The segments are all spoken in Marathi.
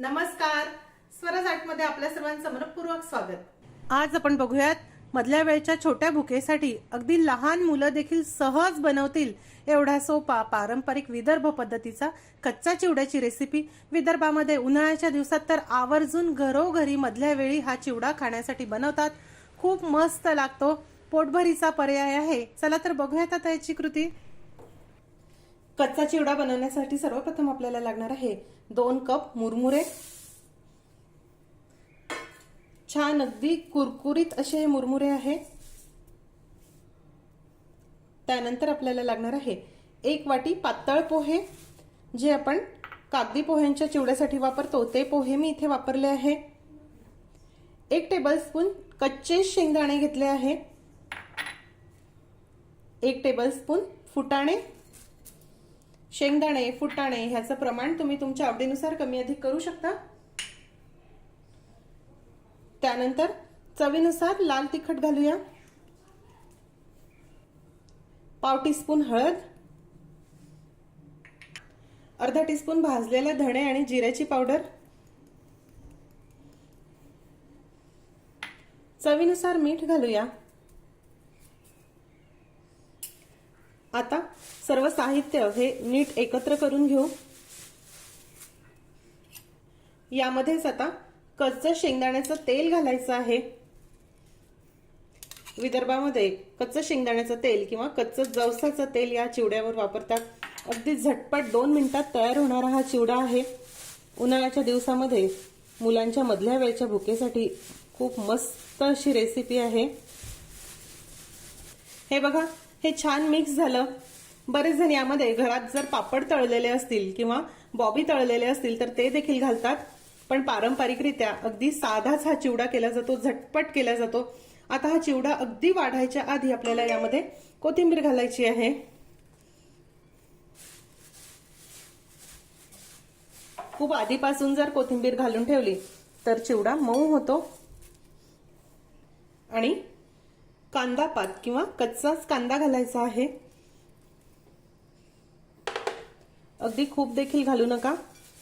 नमस्कार. स्वराजमध्ये आपल्या सर्वांचं मनपूर्वक स्वागत. आज आपण बघूयात मधल्या वेळच्या छोट्या भुकेसाठी अगदी लहान मुलं देखील सहज बनवतील एवढा सोपा पारंपरिक विदर्भ पद्धतीचा कच्चा चिवड्याची रेसिपी विदर्भामध्ये उन्हाळ्याच्या दिवसात तर आवर्जून घरोघरी मधल्या वेळी हा चिवडा खाण्यासाठी बनवतात. खूप मस्त लागतो. पोटभरीचा पर्याय आहे. चला तर बघूयात आता याची कृती. कच्चा चिवडा बनवण्यासाठी सर्वप्रथम आपल्याला लागणार आहे दोन कप मुरमुरे. छान अगदी कुरकुरीत असे हे मुरमुरे आहे. त्यानंतर आपल्याला लागणार आहे एक वाटी पातळ पोहे जे आपण कागदी पोह्यांच्या चिवड्यासाठी वापरतो ते पोहे मी इथे वापरले आहे. एक टेबलस्पून कच्चे शेंगदाणे घेतले आहे. एक टेबलस्पून फुटाणे. शेंगदाणे फुटाणे ह्याचं प्रमाण तुम्ही तुमच्या आवडीनुसार कमी अधिक करू शकता. त्यानंतर चवीनुसार लाल तिखट घालूया. पाव टीस्पून हळद. अर्धा टीस्पून भाजलेले धणे आणि जिऱ्याची पावडर. चवीनुसार मीठ घालूया. आता सर्व साहित्य हे नीट एकत्र करून घेऊ. यामध्येच आता कच्चं शेंगदाण्याचं तेल घालायचं आहे. विदर्भामध्ये कच्चं शेंगदाण्याचं तेल किंवा कच्चं जवसाचं तेल या चिवड्यावर वापरतात. अगदी झटपट दोन मिनिटात तयार होणारा हा चिवडा आहे. उन्हाळ्याच्या दिवसामध्ये मुलांच्या मधल्या वेळच्या भुकेसाठी खूप मस्त अशी रेसिपी आहे. हे बघा हे छान मिक्स झालं. बरेच जण यामध्ये घरात जर पापड तळलेले असतील किंवा बॉबी तळलेले असतील तर ते देखील घालतात. पण पारंपरिकरित्या अगदी साधाच हा चिवडा केला जातो झटपट केला जातो. आता हा चिवडा अगदी वाढायच्या आधी आपल्याला यामध्ये कोथिंबीर घालायची आहे. खूप आधीपासून जर कोथिंबीर घालून ठेवली तर चिवडा मऊ होतो. आणि कांदा पात किंवा कच्चाच कांदा घालायचा आहे. अगदी खूप देखील घालू नका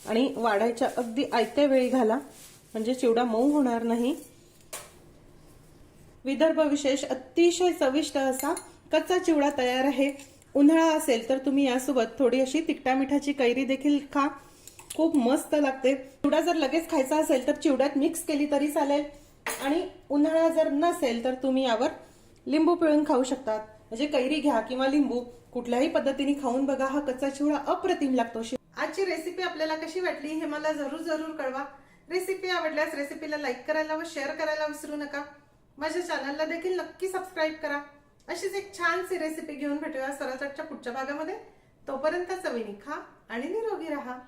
आणि वाढायच्या अगदी आयत्या वेळी घाला म्हणजे चिवडा मऊ होणार नाही. विदर्भ विशेष अतिशय चविष्ट असा कच्चा चिवडा तयार आहे. उन्हाळा असेल तर तुम्ही यासोबत थोडी अशी तिखटा मिठाची कैरी देखील खा. खूप मस्त लागते. चिवडा जर लगेच खायचा असेल तर चिवड्यात मिक्स केली तरी चालेल. आणि उन्हाळा जर नसेल तर तुम्ही यावर लिंबू पिळून खाऊ शकतात. म्हणजे कैरी घ्या किंवा लिंबू कुठल्याही पद्धतीने खाऊन बघा हा कच्चा चिवडा अप्रतिम लागतो. आजची रेसिपी आपल्याला कशी वाटली हे मला जरूर जरूर कळवा. रेसिपी आवडल्यास रेसिपीला लाईक करायला व शेअर करायला विसरू नका. माझ्या चॅनलला देखील नक्की सबस्क्राईब करा. अशीच एक छानशी रेसिपी घेऊन भेटूया स्वराजच्या पुढच्या भागामध्ये. तोपर्यंत चवीनी खा आणि निरोगी राहा.